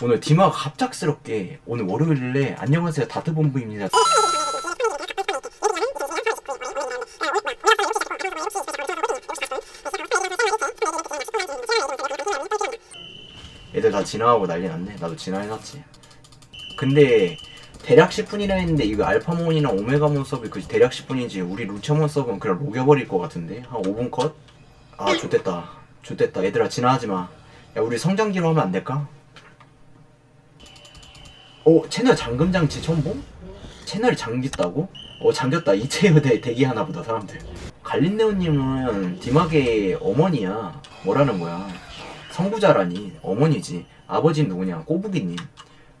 오늘 디마가 갑작스럽게 오늘 월요일에 안녕하세요 다트본부입니다. 애들 다 진화하고 난리 났네. 나도 진화해놨지. 근데 대략 10분이라 했는데 이거 알파몬이나 오메가몬 서브 그 대략 10분인지 우리 루처몬 서브는 그냥 녹여버릴 것 같은데? 한 5분 컷? 아 좋됐다. 좋됐다. 얘들아 진화하지마. 야 우리 성장기로 하면 안 될까? 어 채널 잠금 장치 처음 봄? 채널이 잠겼다고? 어 잠겼다. 이체여대 대기하나 보다 사람들. 갈린네오님은 디마의 어머니야. 뭐라는 거야? 성부자라니. 어머니지. 아버지는 누구냐? 꼬부기님.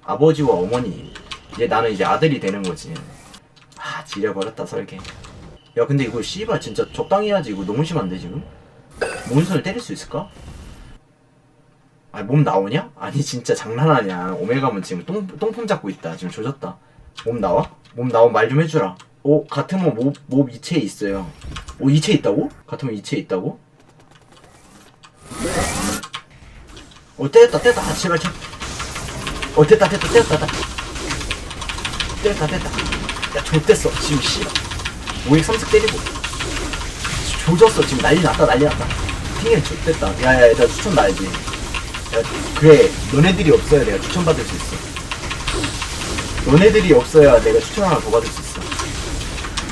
아버지와 어머니. 이제 나는 이제 아들이 되는 거지. 아 지려버렸다 설계. 야 근데 이거 씨발 진짜 적당히 해야지. 이거 너무 심한데 지금? 몬스터를 때릴 수 있을까? 아 몸 나오냐? 아니 진짜 장난하냐? 오메가면 지금 똥, 똥폼 잡고 있다. 지금 조졌다. 몸 나와? 몸 나오면 말 좀 해주라. 오 같으면 몹, 몹 이체에 있어요. 오 이체 있다고? 같으면 이체 있다고? 어 때렸다 때렸다. 아, 제발 제발 어 됐다 때렸다 됐다. 때렸다 됐다. 야 좆됐어 지금 씨발 오익 삼색 때리고. 조졌어 지금. 난리 났다 난리 났다. 팅엔 좆됐다. 야야 나 추천 나야지. 야 그래 너네들이 없어야 내가 추천 받을 수 있어. 너네들이 없어야 내가 추천 하나 더 받을 수 있어.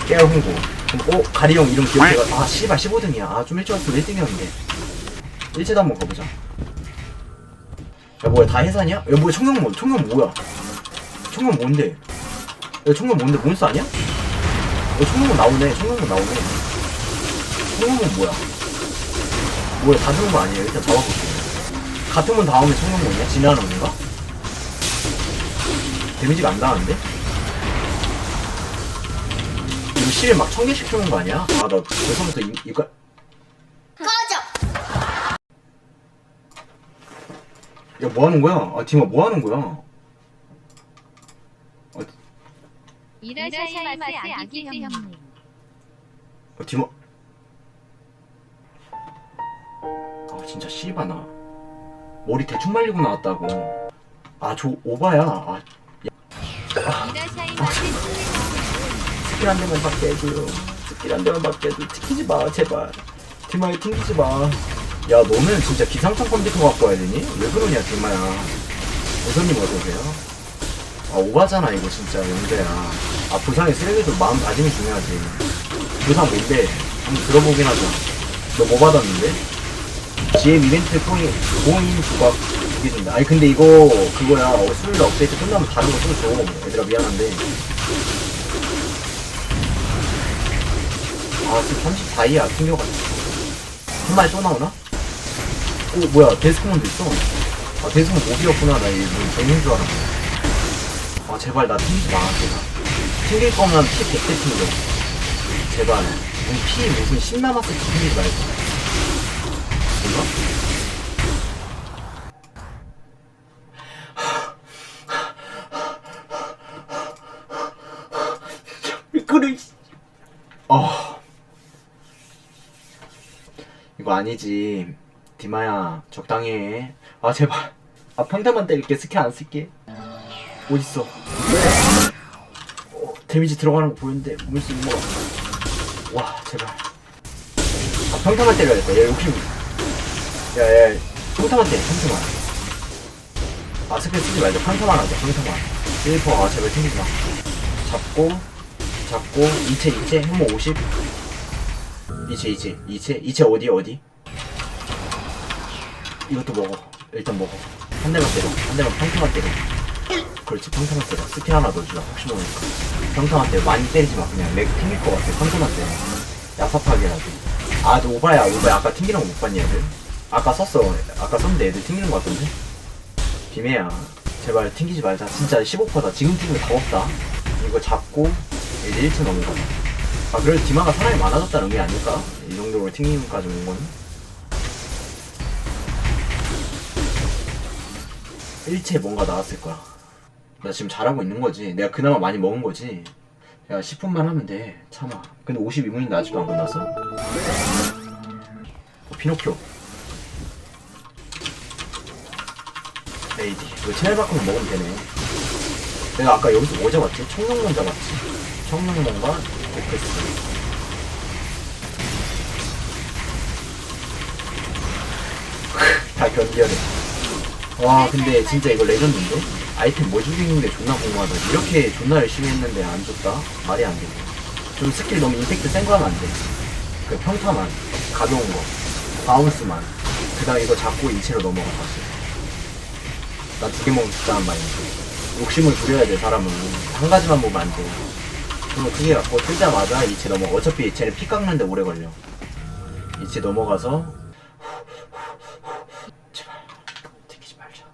깨알 홍보 그럼 어? 가리형 이름 기억해가 아 씨발 15등이야. 아 좀 일찍 왔으면 1등이었는데 일제도 한번 가보자. 야 뭐야 다 해산이야? 야 뭐야 청룡 뭐 청룡 뭐야? 청룡 뭔데? 야 청룡 뭔데? 몬스터 아니야? 야 청룡은 나오네. 청룡은 나오네. 청룡은 뭐야? 뭐야 다 죽은 거 아니에요. 일단 잡아볼게 같은 분 다음에 청룡문이야? 진화하는 건가? 데미지가 안 나는데? 이거 실에 막천 개씩 주는 거 아니야? 아 나 벌써부터 이, 이거 야, 뭐 하는 거야? 아, 디마 뭐 하는 거야? 이라샤이 마스 아기스 형님. 아, 디마. 아, 진짜 씨바나. 머리 대충 말리고 나왔다고. 아, 저 오바야. 아, 이라샤이마스 스킬 한 대만 받게 해줘요. 스킬 한 대만 받게 해줘. 튕기지 마, 제발. 디마에 튕기지 마. 야, 너는 진짜 기상청 컴퓨터 갖고 와야 되니? 왜 그러냐, 디마야. 우선님 어서오세요. 아, 오바잖아, 이거 진짜, 영재야. 아, 부상의 쓰레기도 마음 다짐이 중요하지. 부상 뭔데? 한번 들어보긴 하자. 너 뭐 받았는데? GM 이벤트 코인, 고인 조각 두개 준다. 아니, 근데 이거, 그거야. 어, 수요일 업데이트 끝나면 다른 거좀 줘. 얘들아, 미안한데. 아, 지금 34이야. 튕겨가지고. 한 마리 또 나오나? 오, 뭐야. 데스크몬도 있어. 아, 데스크몬 몹이었구나. 나 이거 재밌는 줄 알았네. 아, 제발 나 튕기지 마. 제발. 튕길 거면 피 100대 튕겨. 제발. 무슨 피 무슨 10 남았을 때 튕기지 말고. 왜 그래, 씨. 아. 이거 아니지. 디마야, 적당히 해. 아, 제발. 아, 평타만 때릴게. 스킬 안 쓸게. 어딨어? 어, 데미지 들어가는 거 보이는데, 물수 있는 거. 와, 제발. 아, 평타만 때려야겠다. 얘 욕심. 야, 야, 평타만 때려, 평타만. 아, 스킬 쓰지 말자. 평타만 하자, 평타만. 1퍼, 아, 제발 튕기지 마. 잡고, 잡고, 이체, 이체, 한번 50. 이체, 이체, 이체, 이체 어디, 어디? 이것도 먹어. 일단 먹어. 한 대만 때려. 한 대만 평타만 때려. 그렇지, 평타만 때려. 스킬 하나 넣어주자. 혹시 모르니까. 평타만 때려. 많이 때리지 마. 그냥 렉 튕길 것 같아. 평타만 때려. 야삽하게라도. 아, 너 오바야. 오바 아까 튕기는 거 못 봤니, 애들? 아까 썼어. 아까 썼는데 애들 튕기는 거 같던데? 비매야. 제발 튕기지 말자. 진짜 15%다. 지금 튕기면 더 없다. 이거 잡고, 이제 1층 넘어가. 아, 그래도 디마가 사람이 많아졌다는 게 아닐까? 이 정도로 튕기는까지 온 건. 일체 뭔가 나왔을 거야. 나 지금 잘하고 있는 거지. 내가 그나마 많이 먹은 거지. 야, 10분만 하면 돼. 참아. 근데 52분인데 아직도 안 끝났어? 어, 피노키오. 네, AD 이거 채널 바꾸면 먹으면 되네 내가 아까 여기서 뭐 잡았지? 청룡몬 잡았지 청룡몬과 오페스 다 견뎌내 와 근데 진짜 이거 레전드인데? 아이템 뭐 죽이는 게 존나 궁금하다. 이렇게 존나 열심히 했는데 안 줬다? 말이 안 되네 좀 스킬 너무 임팩트 센 거 하면 안 돼. 그 평타만 가벼운 거 바운스만. 그 다음 이거 잡고 인체로 넘어가 나두 개 먹고 싶다는 말인데 욕심을 부려야 돼 사람은. 한 가지만 보면 안 돼 두개 갖고 뜨자마자 이체 넘어가 어차피 이체는 피 깎는데 오래 걸려. 이체 넘어가서 말자.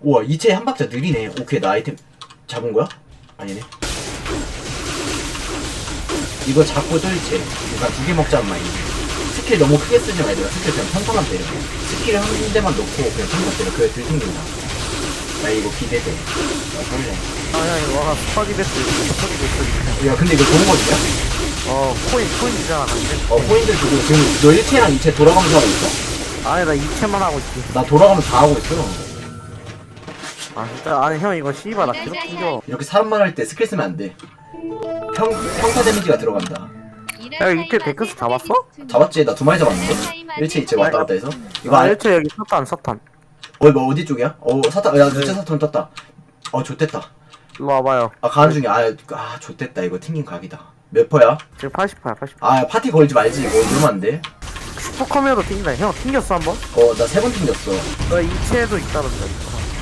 우와 이체 한 박자 느리네. 오케이 나 아이템 잡은 거야? 아니네. 이거 잡고 뜰채 그러니까 두 개 먹자는 말이지 스킬 너무 크게 쓰지 말고 스킬 그냥 평타만 때려 스킬 한 대만 넣고 그냥 평타 때려 그래 들튕긴다 나 이거 기대돼. 나 설레. 아야 이거 와 스파기 베스 스파기 베스 야 근데 이거 좋은 거지냐? 어 코인 코인이잖아 근데? 어 포인트 주고 지금 너 1체랑 2체 돌아가면서 하고 있어? 아니 나 2채만 하고 있지 나 돌아가면서 다 하고 있어. 아 진짜? 아니 형 이거 씨발 나 계속 튕겨 이렇게 사람만 할 때 스킬 쓰면 안 돼. 평, 평타 데미지가 들어간다. 야 이때 데크스 잡았어? 잡았지? 나 두 마리 잡았는데? 1체 2체 왔다 갔다 해서? 이거 아 알, 1채 여기 사탄 사탄 어, 뭐 어디 쪽이야? 어 사탄 야 네. 누체 사탄 떴다. 어 좋댔다. 일로 와봐요. 아 가는 중에 아, 아 좋댔다. 이거 튕긴 각이다. 몇 퍼야? 지금 80파야 80아 파티 걸지 말지. 이거 위험한데. 슈퍼카메라도 튕긴다. 형 튕겼어 한 번? 어 나 세 번 튕겼어. 너 2채도 있다던데.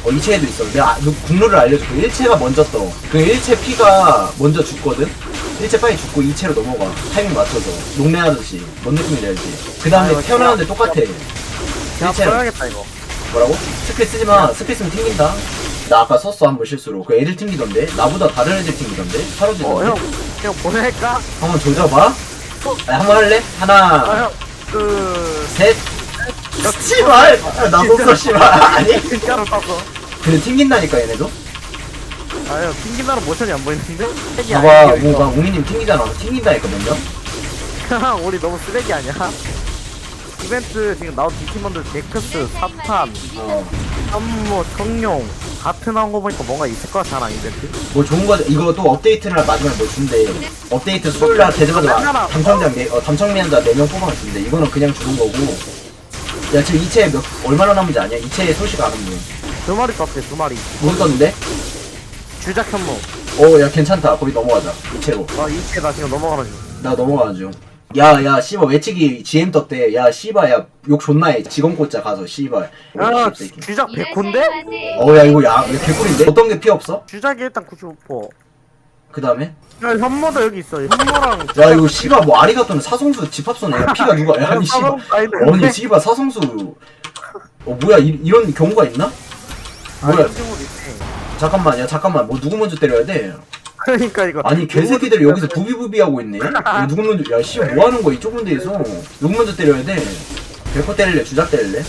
어 2체에도 있어. 내가 아, 너 국룰을 알려줄게. 1체가 먼저 떠그 1체 피가 먼저 죽거든? 1체 빨리 죽고 2체로 넘어가. 타이밍 맞춰서. 농내하듯이 뭔 느낌인지 알지? 그 아, 다음에 이거 태어나는데 똑같아. 그냥 1체는 써야겠다 이거 뭐라고? 스킬 쓰지마 스킬 쓰면 튕긴다. 나 아까 썼어 한 번 실수로. 그 애들 튕기던데? 나보다 다른 애들 튕기던데? 사라지던데? 어형. 형 보낼까? 한번 조져봐 아, 한번 할래? 하나. 아 형그. 셋. 씨발! 아, 나 썼어 씨발. 아니. 진짜로 땄어. 근데 튕긴다니까 얘네도? 아형. 튕긴다는 모션이 안 보이는데? 쓰레기 봐봐. 이거. 뭔가 웅이님 튕기잖아. 튕긴다니까 먼저. 형 우리 너무 쓰레기 아니야? 이벤트 지금 나온 디팀원들 데크스, 사탄, 어. 현무, 청룡 같은 나온 거 보니까 뭔가 있을 것 같잖아 이벤트. 뭐 좋은 거 이거 또 업데이트를 마지막에 뭐 준대. 업데이트 수요일날 되자마자 담청자 네, 어, 담청미한자 4명 뽑아서 준대 이거는 그냥 주는 거고. 야 지금 이체 몇 얼마나 남은지 아냐? 이체 소식 아는 분두 마리 떴대 두 마리. 못 떴는데? 주작 현무. 어야 괜찮다. 거기 넘어가자. 이체로. 아 이때 나 지금 넘어가는 중 나 넘어가는 중 야 야 씨발 외치기 GM 떴대 야 씨발 야 욕 존나 해 직원 꽂자 가서 씨발 야. 주작 100호인데? 어 야 이거 야 이거 개꿀인데? 어떤 게 필요 없어? 주작이 일단 95%. 그 다음에 야, 현모도 여기 있어. 현모랑. 야 이거 씨발 뭐 아리가 또는 사성수 집합소네 야, 피가 누가 야 아니 씨발 아니 씨발 사성수 어 뭐야 이, 이런 경우가 있나? 뭐야 잠깐만 야 잠깐만 뭐 누구 먼저 때려야 돼? 그러니까 이거. 아니 개새끼들이 여기서 부비부비 하고 있네? 야, 누구 먼저 야 씨발 뭐 하는 거야 이쪽 군데에서? 누구 먼저 때려야 돼? 백퍼 때릴래 주작 때릴래?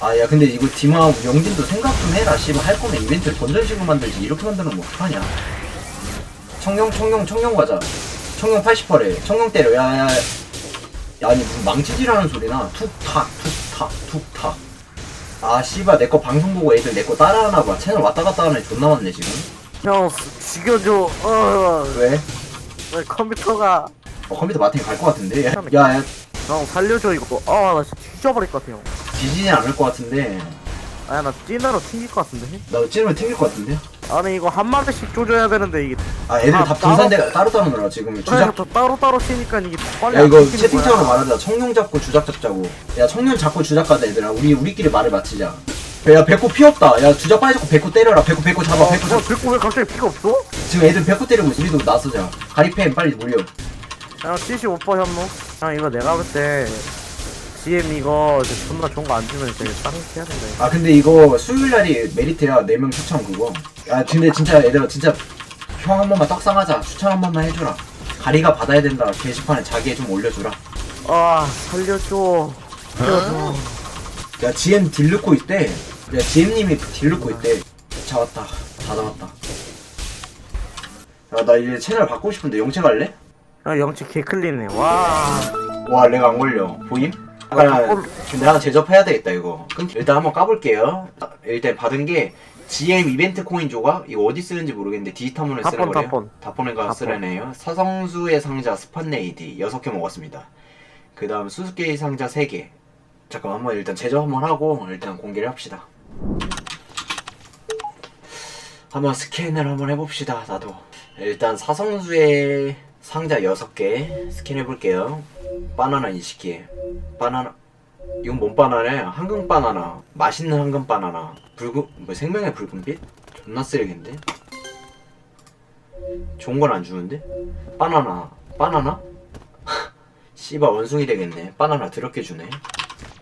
아 야 근데 이거 디마 영진도 생각 좀 해라 씨발 할 거면 이벤트를 건전식으로 만들지. 이렇게 만들면 어떡하냐? 청룡 청룡 청룡 가자. 청룡 80%래 청룡 때려. 야야. 야, 아니 무슨 망치질하는 소리나? 툭탁 툭탁 툭탁. 아 씨발 내 거 방송 보고 애들 내 거 따라하나 봐. 채널 왔다 갔다 하는 애 존나 많네 지금 형, 죽여줘. 어, 왜? 왜 컴퓨터가. 어, 컴퓨터 마틴 갈것 같은데 야, 야, 형, 살려줘, 이거. 아, 나 진짜 뒤져버릴 것 같아, 형. 지지는 않을 것 같은데 아, 나 찐으로 튕길 것 같은데? 나도 찌르면 튕길 것 같은데 아니, 이거 한 마리씩 조져야 되는데, 이게. 아 애들 아, 다 분산돼 따로 따로 놀아 지금 주작 더 따로 따로 치니까 이게 빨리 야 안 이거 튕기는 채팅창으로 거야. 말하자 청룡 잡고 주작 잡자고 야 청룡 잡고 주작 가자 얘들아 우리 우리끼리 말을 맞히자 야 배꼽 피 없다. 야 주작 빨리 잡고 배꼽 때려라. 배꼽 배꼽 잡아 어, 배꼽 형, 잡아. 듣고 왜 갑자기 피가 없어? 지금 애들 배꼽 때리고 있어. 우리도 나서자. 가리팬 빨리 무려. 형75% 현무. 형 이거 내가 볼때 GM 이거 이제 존나 좋은 거 안 주면 이제 쌍해야 된다 아 근데 이거 수요일날이 메리트야. 4명 추천 그거. 야 근데 진짜 얘들아 진짜 형 한 번만 떡상하자. 추천 한 번만 해주라. 가리가 받아야 된다. 게시판에 자기애 좀 올려주라. 아 살려줘. 살려줘 야 GM 딜 넣고 있대. 야 GM님이 딜 넣고 있대. 잡았다. 다 잡았다. 야 나 이제 채널 바꾸고 싶은데 영채 갈래? 아 영치 개클리네. 와. 와렉안 걸려. 보임? 아, 근데 하나 제접해야 되겠다 이거. 끊- 일단 한번 까볼게요. 아, 일단 받은 게 GM 이벤트 코인 조각? 이거 어디 쓰는지 모르겠는데 디지타몬에 쓰는 다폰, 거래요? 다폰. 다폰인가 다폰. 쓰려네요. 사성수의 상자 스팟네이디. 6개 먹었습니다. 그 다음 수수께끼 상자 3개 잠깐 한번 일단 제접 한번 하고 일단 공개를 합시다. 한번 스캔을 한번 해봅시다 나도. 일단 사성수의 상자 6개 스캔해볼게요. 바나나 20개. 바나나 이건 뭔 바나나야? 황금 바나나. 맛있는 황금 바나나. 붉은 뭐 생명의 붉은빛? 존나 쓰레기인데? 좋은 건 안 주는데? 바나나. 바나나? 씨발 원숭이 되겠네. 바나나 더럽게 주네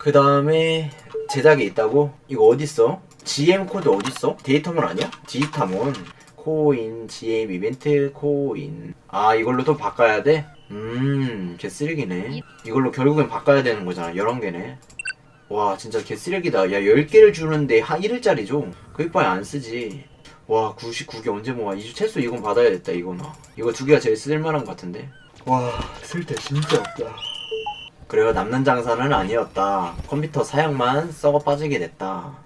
그 다음에 제작에 있다고? 이거 어딨어? GM 코드 어딨어? 데이터몬 아니야? 디지타몬. 코인 GM 이벤트 코인. 아 이걸로 또 바꿔야 돼? 음 개 쓰레기네. 이걸로 결국엔 바꿔야 되는 거잖아 11개네. 와 진짜 개 쓰레기다. 야 10개를 주는데 한 1일짜리 줘 그것밖에 안 쓰지. 와 99개 언제 모아? 이주 최소 이건 받아야겠다 이거나. 이거 두 개가 제일 쓸만한 것 같은데. 와 쓸 데 진짜 없다 그래요. 남는 장사는 아니었다. 컴퓨터 사양만 썩어 빠지게 됐다